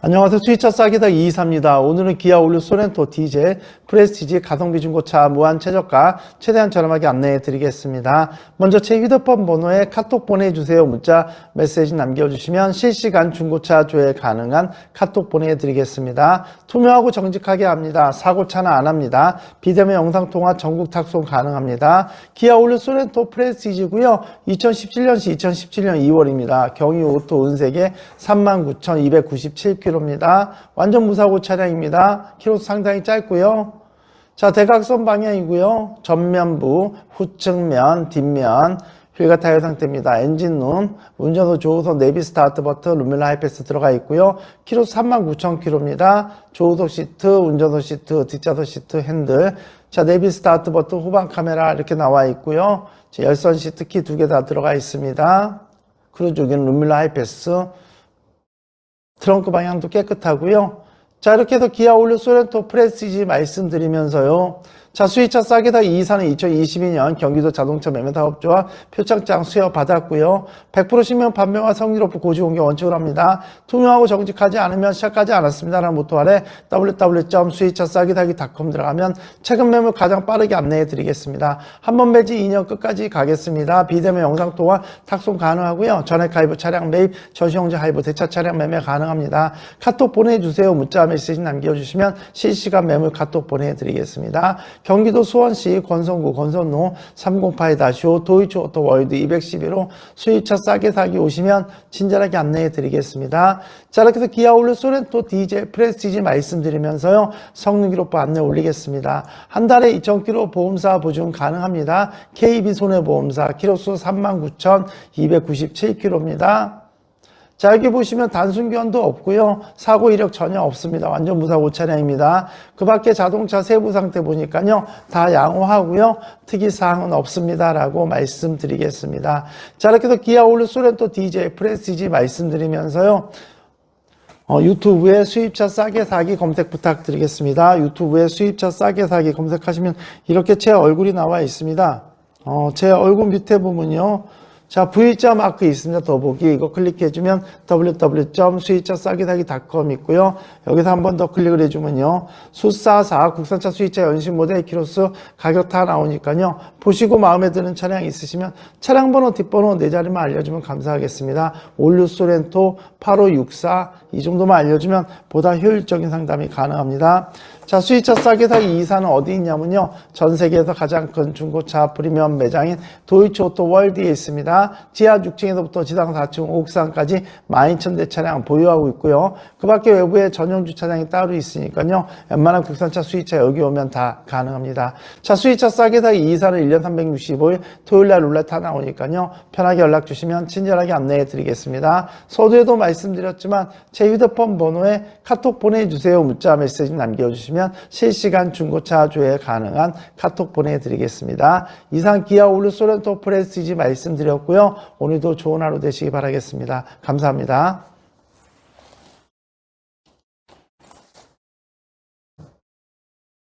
안녕하세요. 수입차 싸기다 이이사입니다. 오늘은 기아 올류 소렌토 디젤 프레스티지 가성비 중고차 무한 최저가 최대한 저렴하게 안내해 드리겠습니다. 먼저 제 휴대폰 번호에 카톡 보내주세요. 문자 메시지 남겨주시면 실시간 중고차 조회 가능한 카톡 보내드리겠습니다. 투명하고 정직하게 합니다. 사고 차는 안 합니다. 비대면 영상통화 전국 탁송 가능합니다. 기아 올류 소렌토 프레스티지고요. 2017년시 2017년 2월입니다. 경유 오토 은색에 39,297km km입니다. 완전 무사고 차량입니다. 키로수 상당히 짧고요. 자, 대각선 방향이고요. 전면부, 후측면, 뒷면, 휠과 타이어 상태입니다. 엔진 룸, 운전도 조우석 내비 스타트 버튼, 루밀라 하이패스 들어가 있고요. 키로수 39,000km입니다. 조우석 시트, 운전석 시트, 뒷좌석 시트, 핸들. 자, 내비 스타트 버튼, 후방 카메라 이렇게 나와 있고요. 자, 열선 시트 키 두 개 다 들어가 있습니다. 크루즈 여기는 루밀라 하이패스. 트렁크 방향도 깨끗하고요. 자 이렇게 해서 기아 올류 소렌토 프레스티지 말씀드리면서요. 자 수입차 싸게 다 이사는 2022년 경기도 자동차 매매 사업조합 표창장 수여 받았고요. 100% 신명 판매와 성리롭고 고지 공개 원칙으로 합니다. 투명하고 정직하지 않으면 시작하지 않았습니다라는 모토 아래 www.수입차싸기다기.com 들어가면 최근 매물 가장 빠르게 안내해 드리겠습니다. 한번 매지 2년 끝까지 가겠습니다. 비대면 영상 통화 탁송 가능하고요. 전액 가입 차량 매입 전시용지 할부 대차 차량 매매 가능합니다. 카톡 보내주세요. 문자 메시지 남겨주시면 실시간 매물 카톡 보내드리겠습니다. 경기도 수원시 권성구 권선로 308-5 도이치 오토 월드 211호 수입차 싸게 사기 오시면 친절하게 안내해 드리겠습니다. 자 이렇게 해서 기아 올류 소렌토 디젤 프레스티지 말씀드리면서요. 성능 기록부 안내 올리겠습니다. 한 달에 2,000km 보험사 보증 가능합니다. KB 손해보험사 키로수 39,297km입니다. 자, 여기 보시면 단순견도 없고요. 사고 이력 전혀 없습니다. 완전 무사고 차량입니다. 그 밖에 자동차 세부 상태 보니까요. 다 양호하고요. 특이사항은 없습니다 라고 말씀드리겠습니다. 자, 이렇게 해서 기아 올류 소렌토 DJ 프레스티지 말씀드리면서요. 어, 유튜브에 수입차 싸게 사기 검색 부탁드리겠습니다. 유튜브에 수입차 싸게 사기 검색하시면 이렇게 제 얼굴이 나와 있습니다. 어, 제 얼굴 밑에 보면요. 자, V자 마크 있습니다. 더보기. 이거 클릭해주면 www.수입차싸기사기.com 있고요. 여기서 한 번 더 클릭을 해주면요. 수사사 국산차 수입차 연식 모델 키로수 가격 다 나오니까요. 보시고 마음에 드는 차량 있으시면 차량 번호, 뒷번호 네 자리만 알려주면 감사하겠습니다. 올류 소렌토 8564 이 정도만 알려주면 보다 효율적인 상담이 가능합니다. 자, 수입차 싸게 사기 이사는 어디 있냐면요. 전 세계에서 가장 큰 중고차 프리미엄 매장인 도이치 오토 월드에 있습니다. 지하 6층에서부터 지상 4층 옥상까지 12,000대 차량 보유하고 있고요. 그 밖에 외부에 전용 주차장이 따로 있으니까요. 웬만한 국산차 수입차 여기 오면 다 가능합니다. 자, 수입차 싸게 사기 이사는 1년 365일 토요일 날 룰렛다 나오니까요. 편하게 연락 주시면 친절하게 안내해 드리겠습니다. 서두에도 말씀드렸지만 제 휴대폰 번호에 카톡 보내주세요. 문자 메시지 남겨주시면 실시간 중고차 조회 가능한 카톡 보내드리겠습니다. 이상 기아 올류 소렌토 프레스티지 말씀드렸 고요. 오늘도 좋은 하루 되시기 바라겠습니다. 감사합니다.